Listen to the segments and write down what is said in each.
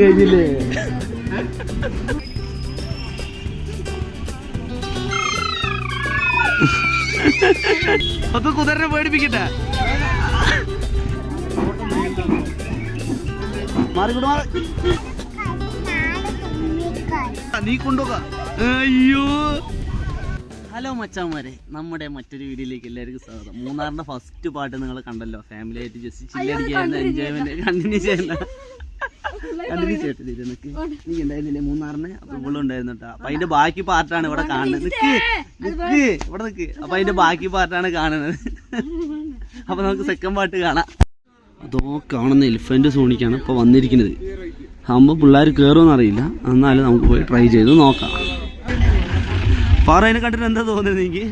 കഴിഞ്ഞില്ലേ? അപ്പൊ കുതിരനെ പേടിപ്പിക്കട്ടെ? മാറിക്കൂടെ നീ കൊണ്ടുപോക. അയ്യോ. ഹലോ മച്ചാമാരെ നമ്മുടെ മറ്റൊരു വീഡിയോയിലേക്ക് എല്ലാവർക്കും സ്വാഗതം. മൂന്നാറിന്റെ ഫസ്റ്റ് പാട്ട് നിങ്ങൾ കണ്ടല്ലോ. ഫാമിലി ആയിട്ട് ജസ്റ്റ് ചില്ലടിക്കുന്ന എൻജോയ്മെന്റ് കണ്ടിന്യൂ ചെയ്യുന്ന. കണ്ടിന്യൂ ചെയ്തിട്ട് നിനക്ക് നീ ഉണ്ടായിരുന്നില്ലേ മൂന്നാറിന്? അപ്പൊ ഇവിടെ ഉണ്ടായിരുന്നു കേട്ടോ അപ്പൊ അതിന്റെ ബാക്കി പാർട്ടാണ് ഇവിടെ കാണുന്നത്. നിക്ക്. നിക്ക് ഇവിടെ നിക്ക്. അപ്പൊ അതിന്റെ ബാക്കി പാർട്ടാണ് കാണുന്നത്. അപ്പൊ നമുക്ക് സെക്കൻഡ് പാട്ട് കാണാം. അതോ കാണുന്ന എലിഫന്റ് സോണിക്കാണ് ഇപ്പൊ വന്നിരിക്കുന്നത്. ആകുമ്പോൾ പിള്ളേർ കയറുമെന്ന് അറിയില്ല. എന്നാലും നമുക്ക് പോയി ട്രൈ ചെയ്ത് നോക്കാം. പാറ അതിനെ കണ്ടിട്ട് എന്താ തോന്നുന്നത് എനിക്ക്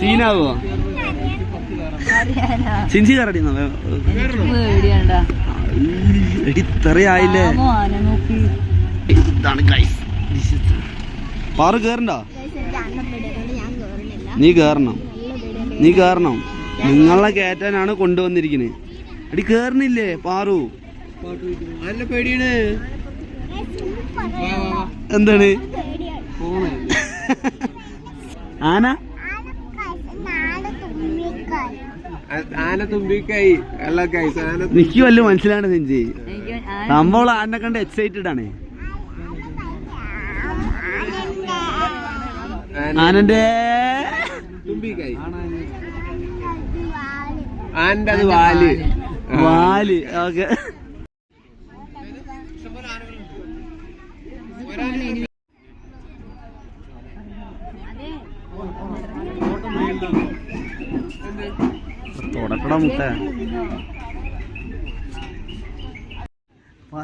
സീനാവോ? സിൻസി കറടിന്നോ എടി ഇത്രയായില്ലേ ഇതാണ് ഗൈസ് പാറ കേറണ്ടോ? നീ കേറണം. നീ കേറണം. നിങ്ങളെ കയറ്റാനാണ് കൊണ്ടുവന്നിരിക്കുന്നത് എടി കേറണില്ലേ പാറു? എന്താണ്? ആന ആന തുമ്പിക്കായി വെള്ളക്കായി ആന നിക്ക് വല്ല മനസ്സിലാണ് സെഞ്ചി സംഭവം ആനെ കണ്ട് എക്സൈറ്റഡ് ആണ്. ആനന്റെ ആനന്റെ ആന്റെ അത് വാൽ. വാൽ. ഓക്കെ.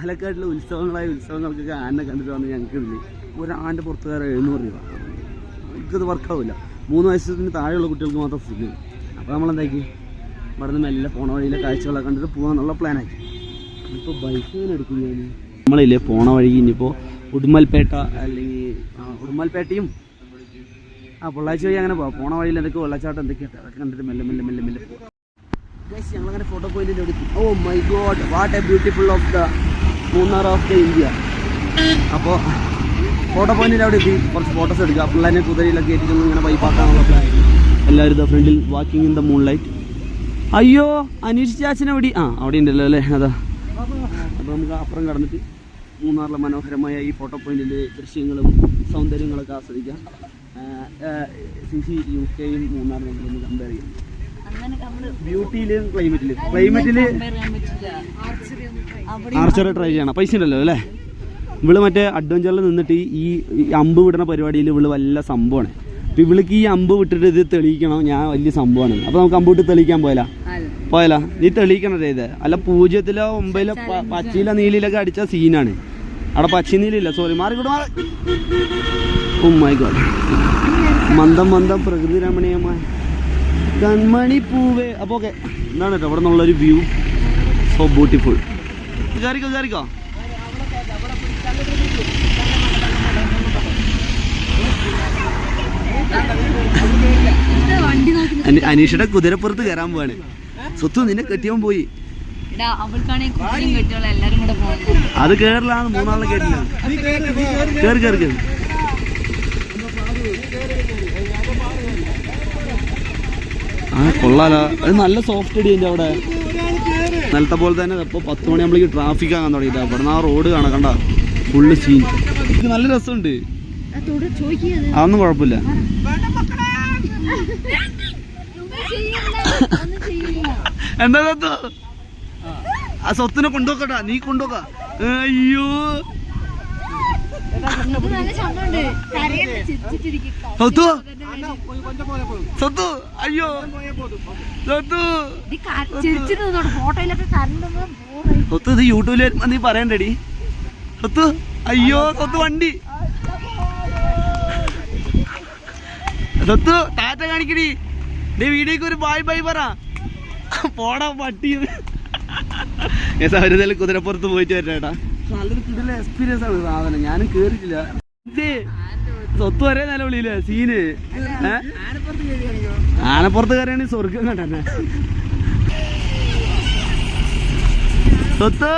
പാലക്കാട്ടിലെ ഉത്സവങ്ങളായ ഉത്സവങ്ങൾക്കൊക്കെ ആനെ കണ്ടിട്ട് വന്ന് ഞങ്ങൾക്ക് ഇല്ലേ ഒരു ആന്റെ പുറത്തുകാരെ എഴുന്നൂറ് രൂപ. എനിക്കത് വർക്കാവില്ല മൂന്ന് വയസ്സിന് താഴെയുള്ള കുട്ടികൾക്ക് മാത്രം ഫുഡ് അപ്പോൾ നമ്മളെന്താക്കി? ഇവിടെ നിന്ന് മെല്ലെ പോണ വഴിയിലെ കാഴ്ചകളൊക്കെ കണ്ടിട്ട് പോകാന്നുള്ള പ്ലാനാക്കി ഇപ്പോൾ ബൈക്ക് ഇങ്ങനെ എടുക്കും ഞാൻ? നമ്മളില്ലേ പോണ വഴി ഇനിയിപ്പോൾ ഉടുമൽപേട്ട അല്ലെങ്കിൽ ഉടുമൽപേട്ടയും ആ പൊള്ളാച്ചി വഴി അങ്ങനെ പോവാം. പോണ വഴിയിൽ എന്തൊക്കെ വെള്ളച്ചാട്ടം എന്തൊക്കെയാണ് അതൊക്കെ കണ്ടിട്ട് മെല്ലെ മെല്ലെ മെല്ലെ മെല്ലെ ഗൈസ് ഞങ്ങളങ്ങനെ ഫോട്ടോ പോയിന്റിൽ എടുക്കും ഓ my god what a beautiful of the Munnar of the India അപ്പോൾ ഫോട്ടോ പോയിന്റിൽ അവിടെ എത്തി. കുറച്ച് ഫോട്ടോസ് എടുക്കുക. പിള്ളേരെ കുതിരയിലൊക്കെ ഏറ്റിട്ടൊന്നും ഇങ്ങനെ വൈപ്പാക്കാനുള്ള പ്ലാൻ എല്ലാവരും ഇതാ ഫ്രണ്ടിൽ walking in the moon light അയ്യോ അനീഷ് ചാച്ചനെ ആ അവിടെ ഉണ്ടല്ലോ അല്ലേ? അതാ. അപ്പോൾ നമുക്ക് അപ്പുറം കടന്നിട്ട് മൂന്നാറിലെ മനോഹരമായ ഈ ഫോട്ടോ പോയിന്റിന്റെ ദൃശ്യങ്ങളും സൗന്ദര്യങ്ങളൊക്കെ ആസ്വദിക്കാം. സി സി യു കെയും മൂന്നാറും കമ്പയർ ചെയ്യാം. ബ്യൂട്ടിയിലും ക്ലൈമറ്റിലും ക്ലൈമറ്റിൽ ആർച്ചറി ട്രൈ ചെയ്യണം. പൈസ ഉണ്ടല്ലോ അല്ലേ? ഇവൾ മറ്റേ അഡ്വഞ്ചറിൽ നിന്നിട്ട് ഈ അമ്പ് വിടുന്ന പരിപാടിയിൽ ഇവൾ വല്ല സംഭവമാണ്. അപ്പൊ ഇവിളിക്ക് ഈ അമ്പ് വിട്ടിട്ട് ഇത് തെളിയിക്കണം ഞാൻ വലിയ സംഭവമാണ്. അപ്പൊ നമുക്ക് അമ്പ് വിട്ട് തെളിയിക്കാൻ പോയാലാ? പോയാലാ? നീ തെളിയിക്കണേ ഇത്? അല്ല പൂജ്യത്തിലോ ഒമ്പതിലോ പച്ചയില നീലിലൊക്കെ അടിച്ച സീനാണ് അവിടെ പച്ച നീലില്ല സോറി മാറിക്കൂടെ മാറി മൈ ഗോഡ് മന്ദം മന്ദം പ്രകൃതി രമണീയമായ കൺമണി പൂവേ അപ്പോൾ ഓക്കെ എന്താണ് കേട്ടോ ഇവിടെ നിന്നുള്ളൊരു വ്യൂ സോ ബ്യൂട്ടിഫുൾ വിചാരിക്കോ വിചാരിക്കോ? അനി- അനീഷയുടെ കുതിരപ്പുറത്ത് കയറാൻ പോവാണ്. സ്വത്ത് നിന്നെ കെട്ടിയവൻ പോയി. അത് കേരളാണ് മൂന്നാളിനെ കേട്ടില്ല. കേറി കേറി കേറി ആ കൊള്ളാലോ. അത് നല്ല സോഫ്റ്റ് അടി എന്റെ അവിടെ? നിലത്തെ പോലെ തന്നെ ഇപ്പോൾ പത്ത് മണിയാകുമ്പോഴേക്ക് ട്രാഫിക് ആകാൻ തുടങ്ങിയിട്ട്. അവിടെ നിന്ന് ആ റോഡ് കാണാം കണ്ട? ഫുള്ള് സീൻ ഇത് നല്ല രസമുണ്ട്. അതൊന്നും കുഴപ്പമില്ല. എന്താ ആ സ്വത്തിനെ കൊണ്ടുപോക്കട്ടാ നീ കൊണ്ടുപോക്ക അയ്യോ. സ്വത്തു സത്തു അയ്യോ. സത്തു. സത്തു ഇത് യൂട്യൂബിൽ വരുമ്പോ നീ പറയണ്ടടി. സത്തു അയ്യോ സത്തു വണ്ടി. സത്തു ടാറ്റ കാണിക്കടി. നീ വീഡിയോക്ക് ഒരു ബായ് ബൈ പറ. പോടാ പട്ടി സൗരതയിൽ കുതിരപ്പുറത്ത് പോയിട്ട് വരേട്ടാ നല്ലൊരു കിടല എക്സ്പീരിയൻസ് ആണ് സാധനം. ഞാനും കേറിയിട്ടില്ല. സ്വത്ത് വരെ നിലവിളിയില്ലേ സീന്. ആനപ്പുറത്ത് കയറിയാണെങ്കിൽ സ്വർഗം കണ്ടെ സ്വത്ത്!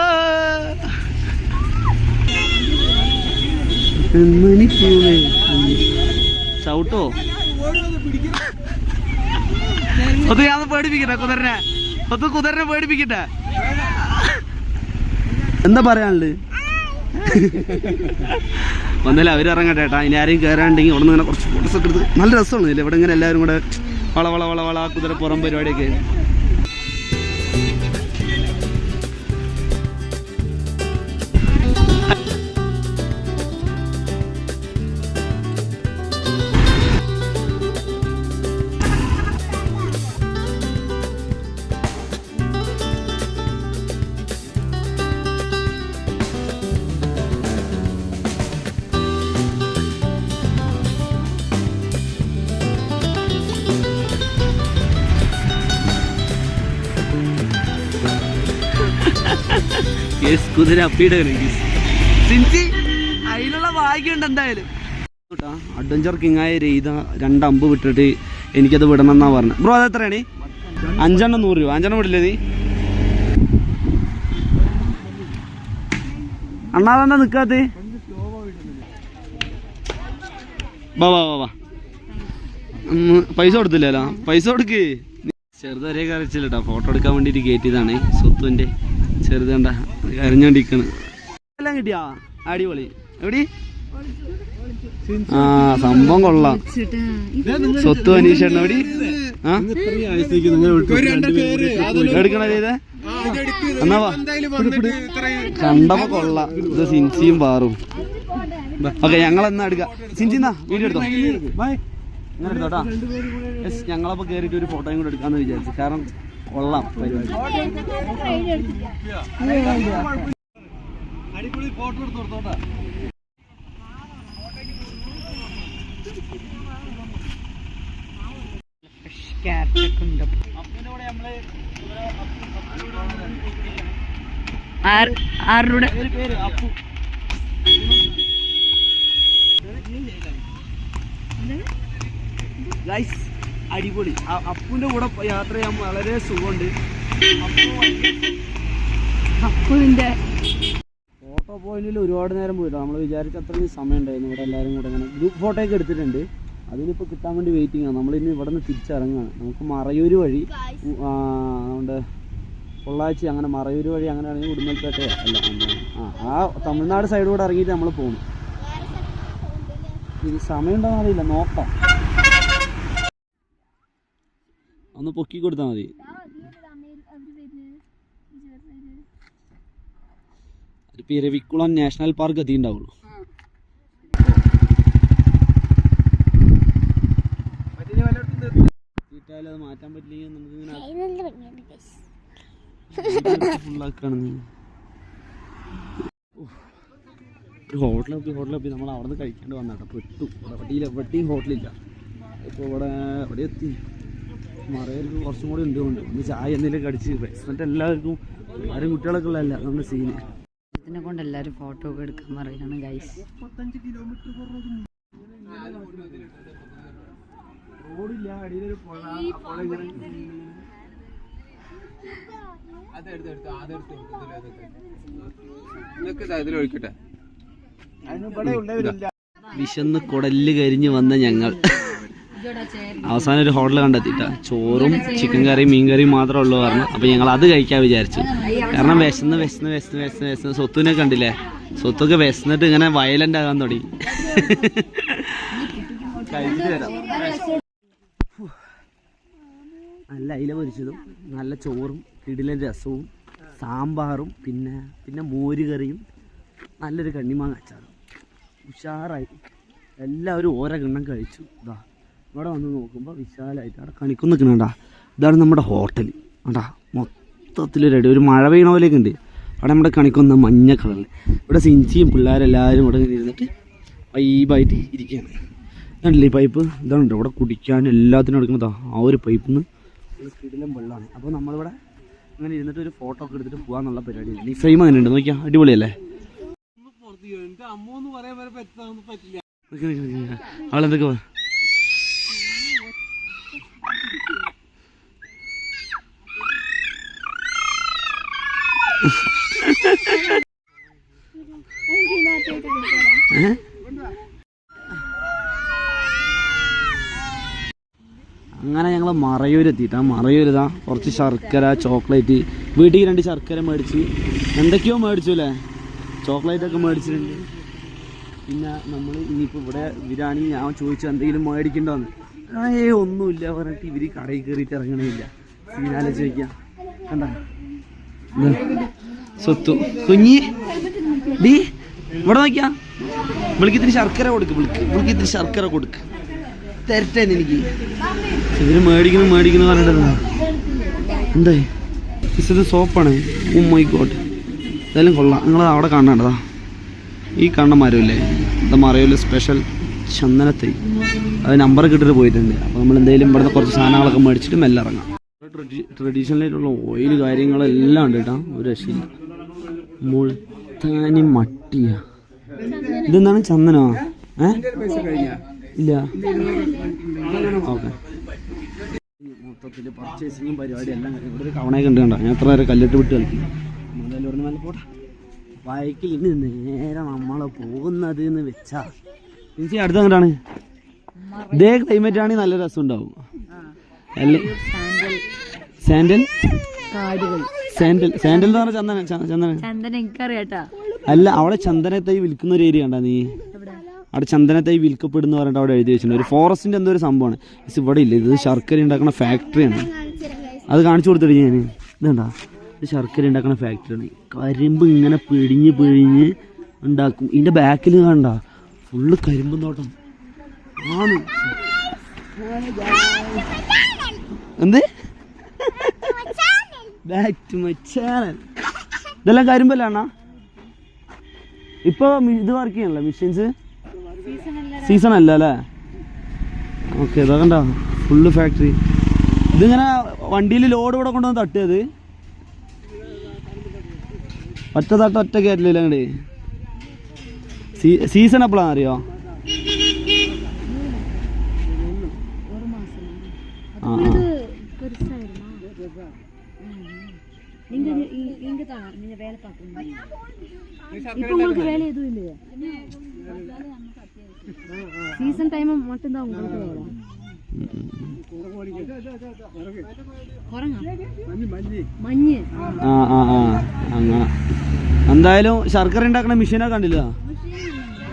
ചവിട്ടോ? അത് ഞാൻ പേടിപ്പിക്കട്ടെ കുതിരനെ? സ്വത്ത് കുതിരനെ പേടിപ്പിക്കട്ടെ? എന്താ പറയാനുള്ളത്? ഒന്നല്ല അവരിറങ്ങട്ടെ ഏട്ടാ. ഇനി ആരെയും കയറാണ്ടെങ്കിൽ അവിടെ നിന്ന് കുറച്ച് ഫോട്ടോസ് ഒക്കെ എടുത്ത് നല്ല രസമാണ് ഇല്ലേ ഇവിടെ ഇങ്ങനെ എല്ലാവരും കൂടെ വള വള വള വള കുതിര പുറം പരിപാടിയൊക്കെ. യെസ് കുതിര അപ്പിയുടെ അതിനുള്ള ഭാഗ്യമുണ്ട് എന്തായാലും. അഡ്വഞ്ചർ കിങ് ആയ രീത രണ്ട് അമ്പ് വിട്ടിട്ട് എനിക്കത് വിടണം എന്നാ പറഞ്ഞത് ബ്രോ അത് എത്രയാണ്? അഞ്ചെണ്ണം നൂറ് രൂപ. അഞ്ചെണ്ണം വിടില്ലേ നീ? അണ്ണാതെന്താ നിക്കാത്ത? പൈസ കൊടുത്തില്ലല്ലോ. പൈസ കൊടുക്ക്. ചെറുതൊരേ കറിച്ചില്ല ഫോട്ടോ എടുക്കാൻ വേണ്ടിട്ട് കയറ്റിയതാണ് സ്വത്തുവിന്റെ ചെറുത് കണ്ട. കരഞ്ഞോണ്ടിരിക്കണ് എല്ലാം കിട്ടിയാ? അടിപൊളി. എവിടെ? ആ സംഭവം കൊള്ളാം. സ്വത്ത് അനീഷേട്ടൻ എവിടെ? എടുക്കണേ ചെയ്തേ? എന്നാ കണ്ടപ്പോ കൊള്ളാം. ഇത് സിൻസിയും പാറും. ഓക്കെ ഞങ്ങൾ എന്നാ എടുക്കാം. സിൻസി എന്നാ വീഡിയോ എടുത്തോ? ബൈ. എടുത്തോട്ടാ. യെസ് ഞങ്ങളപ്പോ കേറിയിട്ട് ഒരു ഫോട്ടോയും കൂടെ എടുക്കാന്ന് വിചാരിച്ചു. കാരണം കൊള്ളാം. പരിപാടി അടിപൊളി ഫോട്ടോ എടുത്ത് കൊടുത്തോട്ടാ. ആരുടെ? ഗൈസ് അടിപൊളി. അപ്പുവിന്റെ കൂടെ യാത്ര ചെയ്യാൻ വളരെ സുഖമുണ്ട്. അപ്പുവിന്റെ ഫോട്ടോ പോയിന്റിൽ ഒരുപാട് നേരം പോയിട്ടോ. നമ്മൾ വിചാരിച്ച അത്രയും സമയം ഉണ്ടായിരുന്നു ഇവിടെ എല്ലാവരും കൂടെ ഇങ്ങനെ ഗ്രൂപ്പ് ഫോട്ടോ ഒക്കെ എടുത്തിട്ടുണ്ട്. അതിനിപ്പോൾ കിട്ടാൻ വേണ്ടി വെയിറ്റിംഗ് ആണ്. നമ്മളിനി ഇവിടെ നിന്ന് തിരിച്ചിറങ്ങുകയാണ്. നമുക്ക് മറയൂര് വഴി അതുകൊണ്ട് നമ്മുടെ പൊള്ളാച്ചി അങ്ങനെ മറയൂര് വഴി അങ്ങനെ ആണെങ്കിൽ ഉടുമ്പൽപേട്ടയോ അല്ല ആ ആ തമിഴ്നാട് സൈഡ് കൂടെ ഇറങ്ങിയിട്ട് നമ്മൾ പോകണം ഇനി സമയം ഉണ്ടോ എന്നറിയില്ല നോക്കാം. ഒന്ന് പൊക്കി കൊടുത്താൽ മതി. പിരവിക്കുളം നാഷണൽ പാർക്ക് എത്തി ഉണ്ടാവുള്ളൂ. അത് മാറ്റാൻ പറ്റില്ലെങ്കിൽ നമുക്ക് ഫുള്ളാക്കാണ് ഹോട്ടലൊക്കെ ഹോട്ടലൊക്കെ നമ്മൾ അവിടെ നിന്ന് കഴിക്കേണ്ടി വന്നാട്ടോ പെട്ടു ഇവിടെ എവിടെയും ഹോട്ടലില്ല ഇപ്പോൾ ഇവിടെ എവിടെ എത്തി. മറയിൽ കുറച്ചും കൂടി ഉണ്ട് കൊണ്ട്. ഒന്ന് ചായ എന്തെങ്കിലും കടിച്ച് എന്നിട്ട് എല്ലാവർക്കും ആരും കുട്ടികളൊക്കെ ഉള്ളതല്ല നമ്മുടെ സീന് ഇതിനെ കൊണ്ട് എല്ലാവരും ഫോട്ടോ ഒക്കെ എടുക്കാൻ പറയാണ് ഗൈസ് റോഡില്ല അടിയിലൊരു പുഴ ആ പുഴ ഇങ്ങനെ ഇതിലൊഴിക്കട്ടെ വിശന്ന് കുടൽ കരിഞ്ഞ് വന്ന ഞങ്ങൾ. അവസാനം ഒരു ഹോട്ടൽ കണ്ടെത്തിയിട്ട. ചോറും ചിക്കൻ കറിയും മീൻ കറിയും മാത്രമേ ഉള്ളൂ പറഞ്ഞു. അപ്പൊ ഞങ്ങൾ അത് കഴിക്കാൻ വിചാരിച്ചു. കാരണം വിശന്ന് വിശന്ന് വിശന്ന് വിശന്ന് വിശന്ന് സ്വത്തുവിനെ കണ്ടില്ലേ? സ്വത്തൊക്കെ വിശന്നിട്ട് ഇങ്ങനെ വയലന്റ് ആകാൻ തുടങ്ങി. നല്ല അയില പൊരിച്ചതും നല്ല ചോറും കിടിലൻ രസവും സാമ്പാറും പിന്നെ പിന്നെ മോര് കറിയും നല്ലൊരു കണ്ണിമാങ്ങ അച്ചാറും. ഉഷാറായി. എല്ലാവരും ഓരോ കിണ്ണം കഴിച്ചു. ഇതാ ഇവിടെ വന്ന് നോക്കുമ്പോൾ വിശാലമായിട്ട് അവിടെ കണിക്കുന്ന നിൽക്കണണ്ടാ ഇതാണ് നമ്മുടെ ഹോട്ടൽ ആണ്ടാ മൊത്തത്തിൽ റെഡി ഒരു മഴ പെയ്യണ പോലെയൊക്കെ ഉണ്ട് അവിടെ നമ്മുടെ കണിക്കുന്ന മഞ്ഞ കളറിൽ ഇവിടെ സിഞ്ചിയും പിള്ളേരെല്ലാവരും ഇവിടെ ഇരുന്നിട്ട് വൈബായിട്ട് ഇരിക്കുകയാണ്. ഇതാണല്ലേ ഈ പൈപ്പ് ഇതാണ് ഇവിടെ കുടിക്കാൻ എല്ലാത്തിനും എടുക്കുന്നതാ ആ ഒരു പൈപ്പിൽ നിന്ന് കിടിലം വെള്ളമാണ്. അപ്പോൾ നമ്മളിവിടെ അങ്ങനെ ഇരുന്നിട്ട് ഒരു ഫോട്ടോ ഒക്കെ എടുത്തിട്ട് പോകാന്നുള്ള പരിപാടിയാണ്. ഈ ഫ്രെയിം അങ്ങനെ ഉണ്ട്. നോക്കിയാൽ അടിപൊളിയല്ലേ. അവളെന്തൊക്കെ അങ്ങനെ ഞങ്ങൾ മറയൂർ എത്തിയിട്ട് ആ മറയൂർ കുറച്ച് ശർക്കര ചോക്ലേറ്റ്. വീട്ടിൽ രണ്ട് ശർക്കര മേടിച്ച്. എന്തൊക്കെയോ മേടിച്ചു അല്ലേ ചോക്ലേറ്റ് ഒക്കെ മേടിച്ചിട്ടുണ്ട്. പിന്നെ നമ്മൾ ഇനിയിപ്പോൾ ഇവിടെ ഇവരാണി ഞാൻ ചോദിച്ചു എന്തെങ്കിലും മേടിക്കണ്ടോന്ന്. ഏ ഒന്നുമില്ല പറഞ്ഞിട്ട് ഇവർ കടയിൽ കയറിയിട്ട് ഇറങ്ങണില്ല ഇങ്ങനെ ആലോചിക്കാം കണ്ട? സ്വത്തു. കുഞ്ഞി ഡീ ഇവിടെ നോക്കിയാ. വിളിക്ക് ഇത്തിരി ശർക്കര കൊടുക്ക് വിളിക്ക്. വിളിക്ക് ഇത്തിരി ശർക്കര കൊടുക്ക്. തരട്ടെ എനിക്ക് ഇതിന് മേടിക്കണം മേടിക്കണം പറഞ്ഞിട്ട് എന്തേ? ഇത് സോപ്പാണ് ഗോഡ് ഇതെല്ലാം കൊള്ളാം. നിങ്ങൾ അവിടെ കാണേണ്ടതാ. ഈ കണ്ണ മരമില്ലേ? ഇത് മറിയല്ലോ സ്പെഷ്യൽ ചന്ദനത്തൈ. അത് നമ്പർ കിട്ടിട്ട് പോയിട്ടുണ്ട്. അപ്പോൾ നമ്മൾ എന്തെങ്കിലും ഇവിടുന്ന് കുറച്ച് സാധനങ്ങളൊക്കെ മേടിച്ചിട്ട് മെല്ലെ ഇറങ്ങാം. ട്രഡീഷണൽ ആയിട്ടുള്ള ഓയിൽ കാര്യങ്ങളെല്ലാം ഉണ്ട് കേട്ടോ ഒരു രക്ഷയില്ല. മുൾത്താനി മട്ടിയ. ഇതെന്താണ് ചന്ദനോ? ഏ? ഇല്ല. ഓക്കെ. മൊത്തത്തിൽ പർച്ചേസിങ്ങും പരിപാടി എല്ലാം ഇവിടെ ഒരു കവണയൊക്കെ ഉണ്ട് കണ്ടോ? ഞാൻ എത്ര നേരം കല്ലിട്ട് വിട്ട് കളിക്കും. ഇവിടുന്ന് നല്ല പോട്ടെ ബൈക്കിൽ ഇനി നേരെ നമ്മൾ പോകുന്നത് എന്ന് വെച്ചാ. ചേച്ചി അടുത്ത അങ്ങോട്ടാണ് ഇതേ ക്ലൈമറ്റ് ആണെങ്കിൽ നല്ല രസം ഉണ്ടാവും അല്ലേ സാൻഡൽ? സാൻഡൽ സാൻഡൽ എന്ന് പറഞ്ഞ ചന്ദന ചന്ദന. എനിക്കറിയാട്ടാ. അല്ല അവിടെ ചന്ദനത്തൈ വിൽക്കുന്ന ഒരു ഏരിയ ഉണ്ടാ നീ? അവിടെ ചന്ദനത്തൈ വിൽക്കപ്പെടുന്ന പറഞ്ഞിട്ട് അവിടെ എഴുതി വെച്ചിട്ടുണ്ട്. ഒരു ഫോറസ്റ്റിന്റെ എന്തോ ഒരു സംഭവമാണ്. ഇത് ഇവിടെ ഇല്ല. ഇത് ശർക്കര ഉണ്ടാക്കുന്ന ഫാക്ടറിയാണ് അത് കാണിച്ചു കൊടുത്തിട്ട് ഞാൻ ഇതുണ്ടാ ഇത് ശർക്കര ഉണ്ടാക്കുന്ന ഫാക്ടറിയാണ് കരിമ്പ് ഇങ്ങനെ പിഴിഞ്ഞ് പിഴിഞ്ഞ് ഉണ്ടാക്കും. ഇതിന്റെ ബാക്കിൽ കണ്ട? ഫുള്ള് കരിമ്പ് തോട്ടം. ആണ്. എന്ത്? ബാക്ക് ടു മൈ ചാനൽ ഇതെല്ലാം കരിമ്പല്ല അണ്ണാ ഇപ്പൊ ഇത് വർക്ക് ചെയ്യണല്ലോ മെഷീൻസ് സീസൺ അല്ല അല്ലേ? ഓക്കെ ഇതാ കണ്ട? ഫുള്ള് ഫാക്ടറി ഇതിങ്ങനെ വണ്ടിയിൽ ലോഡ് ഇവിടെ കൊണ്ടുവന്ന് തട്ടിയത് ഒറ്റ തട്ട ഒറ്റ കയറ്റില്ല അങ്ങോട്ട് സീസൺ എപ്പോഴാണെന്ന് അറിയോ ആ ആ நீங்க இ- இங்க தான் நீங்க வேலை பார்க்கணும் இப்போ உங்களுக்கு வேலை எதுவும் இல்லையா சீசன் டைம் மட்டும்தான் உங்களுக்கு வேலை குரங்கா മഞ്ഞ് ആ ആ ആ അങ്ങനെ എന്തായാലും ശർക്കര ഉണ്ടാക്കണ മെഷീനൊക്കെ കണ്ടില്ല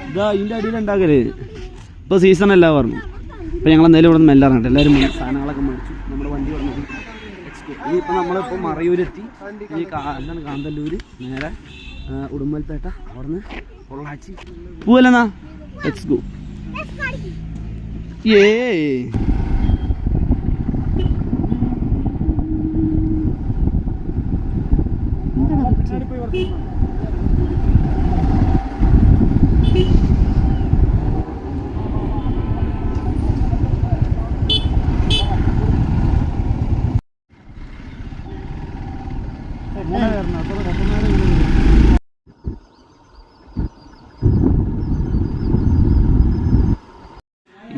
ഇതാ ഇതിൻ്റെ അടിയിൽ ഉണ്ടാക്കല് ഇപ്പോൾ സീസൺ അല്ല പറഞ്ഞു അപ്പോൾ ഞങ്ങൾ എന്തായാലും ഇവിടെ നിന്ന് മെല്ലെ ഇറങ്ങട്ടെ എല്ലാവരും മേ- സാധനങ്ങളൊക്കെ ഇനിയിപ്പോൾ നമ്മളിപ്പോൾ മറയൂരെത്തി. ഈ എന്താണ് കാന്തല്ലൂർ നേരെ ഉടുമ്പൽപേട്ട അവിടെ നിന്ന് പൊള്ളാച്ചി പോവല്ലെന്നാ ലെറ്റ്സ് ഗോ ഏ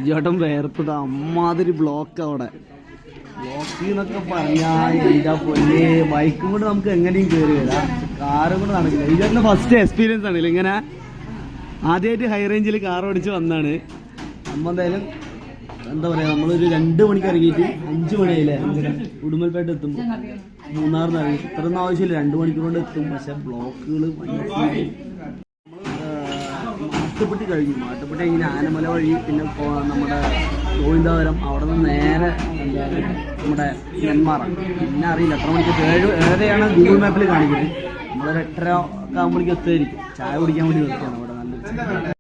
ഇജോട്ടം വേർത്തത് അമ്മാതിരി ബ്ലോക്ക് അവിടെ. ബ്ലോക്ക് എന്നൊക്കെ പറഞ്ഞാൽ എന്റെ പൊന്നെ ബൈക്കും കൊണ്ട് നമുക്ക് എങ്ങനെയും കയറി വരാം. കാറും കൂടെ നടക്കില്ല. ഇതെന്നെ ഫസ്റ്റ് എക്സ്പീരിയൻസ് ആണല്ലോ ഇങ്ങനെ ആദ്യമായിട്ട് ഹൈ റേഞ്ചിൽ കാർ ഓടിച്ച് വന്നാണ്. നമ്മ എന്തായാലും എന്താ പറയാ നമ്മളൊരു രണ്ട് മണിക്ക് ഇറങ്ങിയിട്ട് അഞ്ച് മണിയായില്ലേ? ഉടുമ്പൽപേട്ട എത്തുമ്പോൾ മൂന്നാറിന് ഇറങ്ങി. ഇത്രയൊന്നും ആവശ്യമില്ല. രണ്ട് മണിക്കൂർ കൊണ്ട് എത്തും. പക്ഷെ ബ്ലോക്കുകൾ മാട്ടുപ്പെട്ടി കഴിഞ്ഞു. മാട്ടുപ്പെട്ടി ഇങ്ങനെ ആനമല വഴി പിന്നെ നമ്മുടെ ഗോവിന്ദാപുരം അവിടെ നിന്ന് നേരെ നമ്മുടെ നെന്മാറ. പിന്നെ അറിയില്ല എത്ര മണിക്ക് ഏഴ് ഏഴരയാണ് ഗൂഗിൾ മാപ്പിൽ കാണിക്കുന്നത്. നമ്മളൊരു എട്ടര ഒക്കെ ആകുമ്പോഴേക്കും എത്തുമായിരിക്കും ചായ കുടിക്കാൻ വേണ്ടി നിർത്തുകയാണ് അവിടെ നല്ല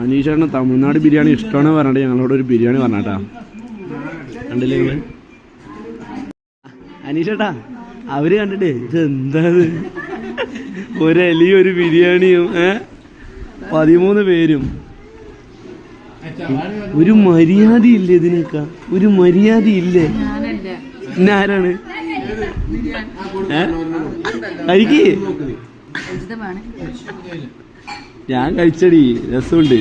അനീഷേട്ടന് തമിഴ്നാട് ബിരിയാണി ഇഷ്ടമാണ് പറഞ്ഞിട്ട് ഞങ്ങളോട് ഒരു ബിരിയാണി പറഞ്ഞാട്ടാ. കണ്ടില്ലേ നിങ്ങൾ അനീഷേട്ടാ അവർ കണ്ടിട്ടേ ഇത് എന്താ ഒരു എലിയും ഒരു ബിരിയാണിയും ഏ? പതിമൂന്ന് പേരും. ഒരു മര്യാദ ഇല്ലേ ഇതിനൊക്കെ? ഒരു മര്യാദ ഇല്ലേ? ആരാണ്? ഞാൻ കഴിച്ചടി. രസമുണ്ട്.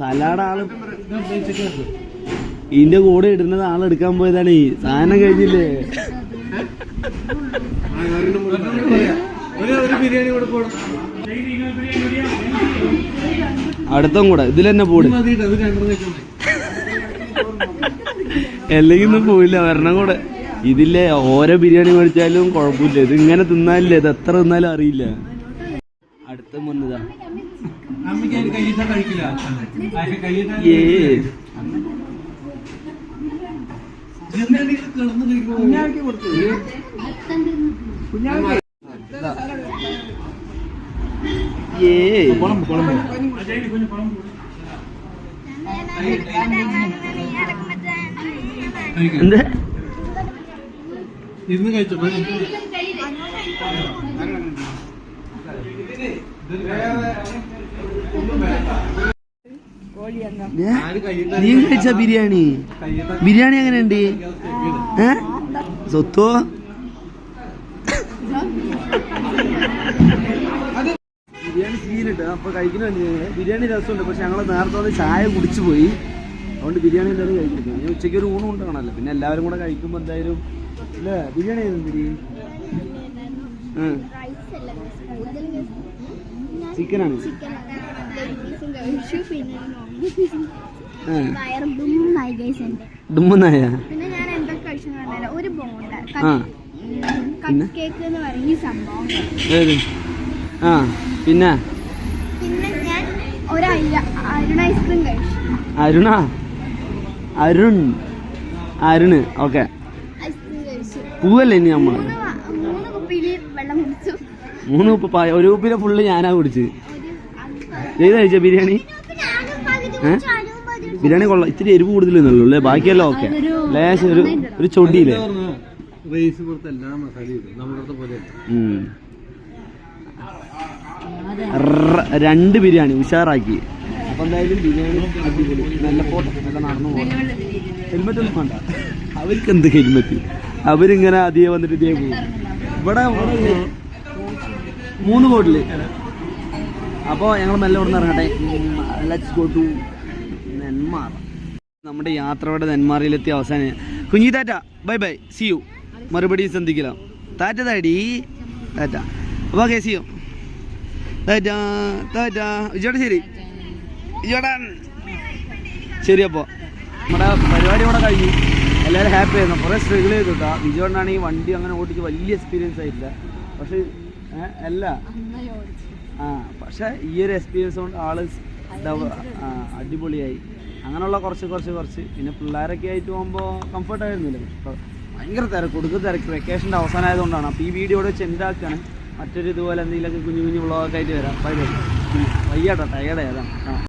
സലാഡ് ആൾ ഇതിന്റെ കൂടെ ഇടുന്നത് ആളെടുക്കാൻ പോയതാണ്. ഈ സാധനം കഴിഞ്ഞില്ലേ? അടുത്തും കൂടെ. ഇതിൽ തന്നെ പോട്. അല്ലെങ്കിൽ ഒന്നും പോയില്ല വരണം കൂടെ. ഇതില്ലേ ഓരോ ബിരിയാണി മേടിച്ചാലും കുഴപ്പമില്ല. ഇത് ഇങ്ങനെ തിന്നാലില്ല? ഇത് എത്ര തിന്നാലും അറിയില്ല. അടുത്ത വന്നതാ. ഏ. ഏ എന്ത്? ഇരുന്ന് കഴിച്ചപ്പോ നീ കഴിച്ച ബിരിയാണി? ബിരിയാണി എങ്ങനെയുണ്ട്? ഏ? സ്വത്തോ അപ്പോൾ അപ്പൊ കഴിക്കുന്ന ഞങ്ങൾ? ബിരിയാണി രസമുണ്ട്. പക്ഷെ ഞങ്ങൾ നേരത്തെ വന്ന് ചായ കുടിച്ചു പോയി. അതുകൊണ്ട് ബിരിയാണി എന്തായാലും കഴിക്കുന്നു ഞാൻ ഉച്ചയ്ക്ക് ഒരു ഊണ് ഉണ്ടാകണല്ലോ പിന്നെ എല്ലാവരും കൂടെ കഴിക്കുമ്പോൾ എന്തായാലും ഇല്ലേ ബിരിയാണി എന്തിരി ചിക്കനാണ് ഡുമ്മുന്നായ പിന്നെ ഞാൻ എന്തൊക്കെ കഴിച്ചു പറഞ്ഞാൽ ഒരു ബോണ്ട ആ. കട്ട് കേക്ക് എന്ന് പറയുന്ന ഈ സംഭവം. ആ. പിന്നെ? ഒരു അയ്യ- അരുൺ ഐസ്ക്രീം കഴിച്ചു. അരുണ? അരുൺ. അരുണ്. ഓക്കെ. പൂവല്ലേ ഇനി നമ്മൾ? മൂന്ന് വ- മൂന്ന് വെള്ളം കുടിച്ചു. മൂന്ന് ഉപ്പ് പായ ഒരു ഉപ്പിലെ ഫുള്ള് ഞാനാ കുടിച്ച് ചെയ്ത് കഴിച്ച ബിരിയാണി? ബിരിയാണി കൊള്ളാം. ഇത്തിരി എരിവ് കൂടുതലെന്നുള്ളൂ അല്ലേ? ബാക്കിയെല്ലാം ഓക്കെ. ലേശം ഒരു ഒരു ചൊടിയില്ലേ? റൈസ് പോലത്തെ എല്ലാ മസാലയും നമ്മുടെ പോലെ രണ്ട് ബിരിയാണി ഉഷാറാക്കി. അപ്പൊ എന്തായാലും ബിരിയാണി അടിപൊളി. നല്ല ഫോട്ടോ നല്ല നടന്നു പോകണം ഹെൽമെറ്റ് ഒന്നും വേണ്ട. അവർക്ക് എന്ത് ഹെൽമെറ്റ്? അവരിങ്ങനെ അധികം വന്നിട്ട് ഇതേ പോകും ഇവിടെ മൂന്ന് ബോട്ടിൽ. അപ്പോൾ ഞങ്ങൾ മെല്ലെ ഇവിടെ നിന്ന് ഇറങ്ങട്ടെ. ലെറ്റ്സ് ഗോ ടു നെന്മാർ നമ്മുടെ യാത്രയുടെ നെന്മാറയിലെത്തിയ അവസാനം. കുഞ്ഞി tata bye bye see you മറുപടി സന്ധിക്കലാം താറ്റ താടി താറ്റ അപ്പോൾ ഓക്കെ സി യു വിജയോടെ ശരി. വിജയോടാൻ ശരി അപ്പോൾ നമ്മുടെ പരിപാടി ഇവിടെ കഴിഞ്ഞു. എല്ലാവരും ഹാപ്പി ആയിരുന്നു. കുറേ സ്ട്രഗിൾ ചെയ്തു കേട്ടോ. ഈ വണ്ടി അങ്ങനെ ഓടിച്ച് വലിയ എക്സ്പീരിയൻസ് ആയിട്ടില്ല. പക്ഷേ അല്ല. ആ പക്ഷേ ഈ ഒരു എക്സ്പീരിയൻസ് കൊണ്ട് ആൾ അടിപൊളിയായി. അങ്ങനെയുള്ള കുറച്ച് കുറച്ച് കുറച്ച്. പിന്നെ പിള്ളേരൊക്കെ ആയിട്ട് പോകുമ്പോൾ കംഫർട്ടായിരുന്നില്ല ഭയങ്കര തിരക്ക് കൊടുക്കുന്ന തിരക്ക്. വെക്കേഷന്റെ അവസാനമായതുകൊണ്ടാണ് അപ്പോൾ ഈ വീഡിയോ ഇവിടെ വെച്ച് എന്താക്കാണ് മറ്റൊരു ഇതുപോലെ എന്തെങ്കിലുമൊക്കെ കുഞ്ഞു കുഞ്ഞു വ്ളോഗൊക്കെ ആയിട്ട് വരാം. ബൈ ബൈ വയ്യാട്ടോ ടയേർഡ് ഏതാണ് ആ